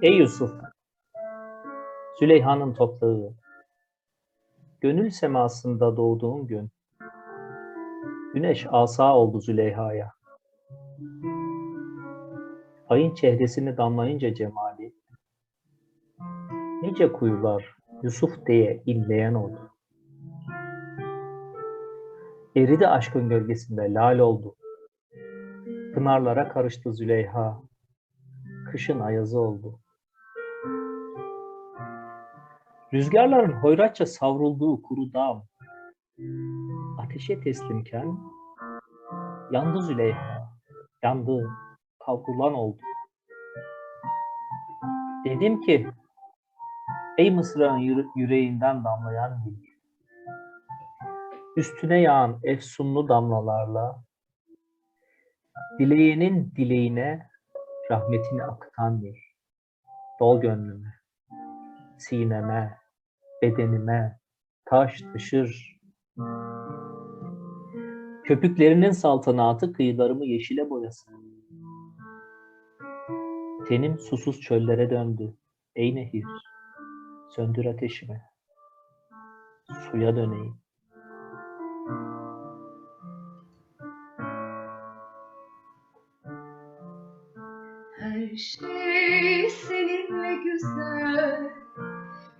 Ey Yusuf! Züleyha'nın toprağı, gönül semasında doğduğun gün, güneş asa oldu Züleyha'ya. Ayın çehresini damlayınca cemali, nice kuyular Yusuf diye inleyen oldu. Eridi aşkın gölgesinde lal oldu. Pınarlara karıştı Züleyha, kışın ayazı oldu. Rüzgarların hoyratça savrulduğu kuru dağ, ateşe teslimken yandı Züleyha, yandı, kavrulan oldu. Dedim ki, ey Mısır'ın yüre- yüreğinden damlayan Nil, üstüne yağan efsunlu damlalarla, dileğinin dileğine rahmetini akıtan Nil, dol gönlüme, sineme, bedenime, taş taşır. Köpüklerinin saltanatı kıyılarımı yeşile boyasın. Tenim susuz çöllere döndü. Ey nehir, söndür ateşimi. Suya döneyim. Her şey seninle güzel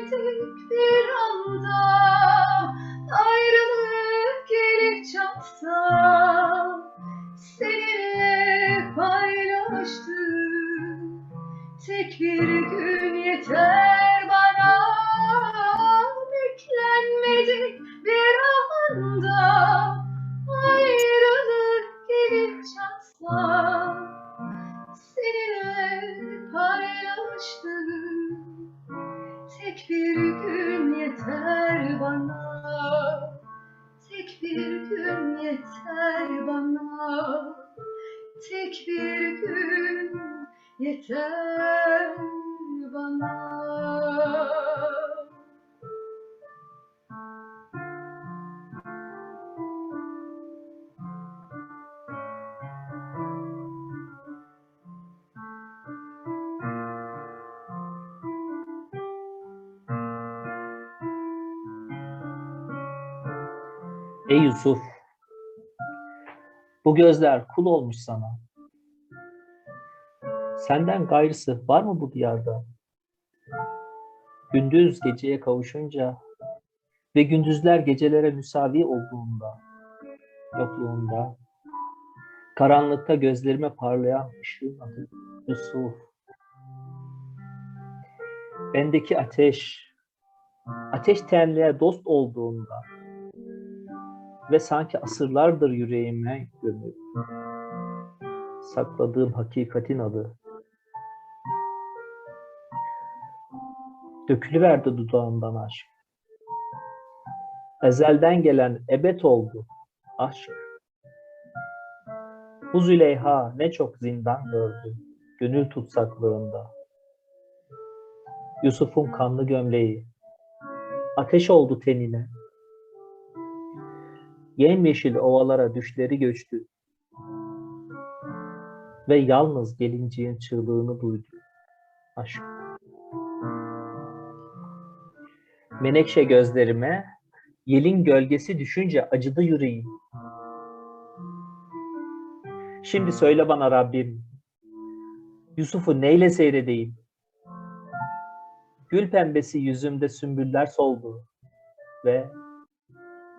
Beklenmedik bir anda yeter bana. Tek bir gün yeter bana. Tek bir gün yeter bana Ey Yusuf! Bu gözler kul olmuş sana. Senden gayrısı var mı bu diyarda? Gündüz geceye kavuşunca ve gündüzler gecelere müsavi olduğunda, yokluğunda, karanlıkta gözlerime parlayan ışığın adı Yusuf. Bendeki ateş, ateş tenliğe dost olduğunda, ve sanki asırlardır yüreğime gömüp sakladığım hakikatin adı. Dökülüverdi dudağımdan aşk. Ezelden gelen ebed oldu aşk. Bu Züleyha ne çok zindan gördü gönül tutsaklığında. Yusuf'un kanlı gömleği ateş oldu tenine. Yemyeşil ovalara düşleri göçtü. Ve yalnız gelinciğin çığlığını duydu. Aşk. Menekşe gözlerime yelin gölgesi düşünce acıdı yüreğim. Şimdi söyle bana Rabbim, Yusuf'u neyle seyredeyim? Gül pembesi yüzümde sümbüller soldu ve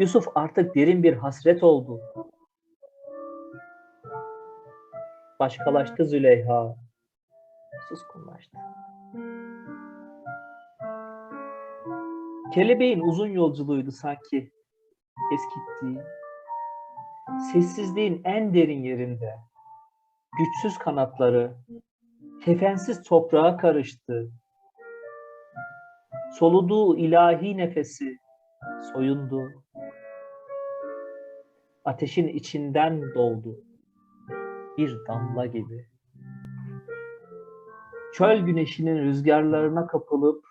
Yusuf artık derin bir hasret oldu. Başkalaştı Züleyha. Suskunlaştı. Kelebeğin uzun yolculuğuydu sanki eskittiği. Sessizliğin en derin yerinde güçsüz kanatları kefensiz toprağa karıştı. Soluduğu ilahi nefesi soyundu. Ateşin içinden doldu. Bir damla gibi. Çöl güneşinin rüzgarlarına kapılıp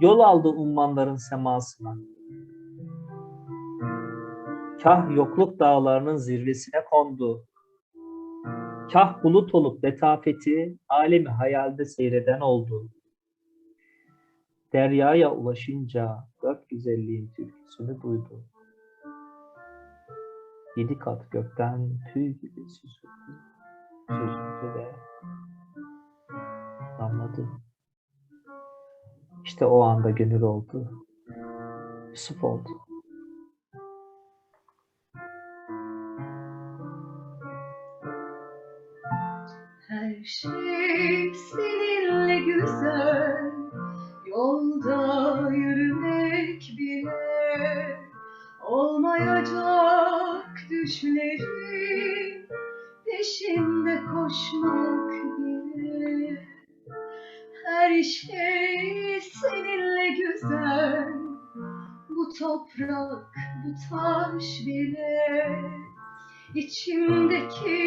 yol aldı ummanların semasına. Kah yokluk dağlarının zirvesine kondu. Kah bulut olup letafeti alemi hayalde seyreden oldu. Deryaya ulaşınca gök güzelliğin türküsünü duydu. Yedi kat gökten tüy gibi süzüldü, süzüldü ve damladı. İşte o anda gönül oldu. Yusuf oldu. Her şey seninle güzel düşlerin Peşinde koşmak bile Her şey seninle güzel. Bu toprak, bu taş bile. İçimdeki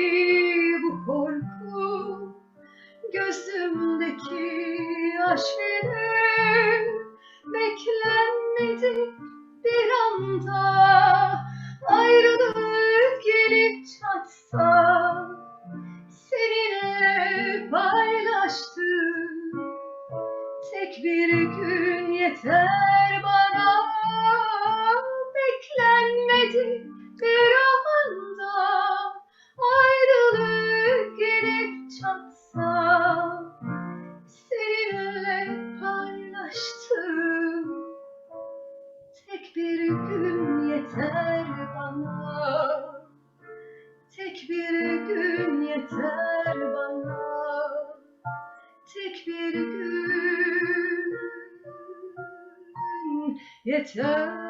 bu korku, gözümdeki aşk bile. Beklenmedik bir anda ayrılık get it. Yeter bana tek bir gün. Yeter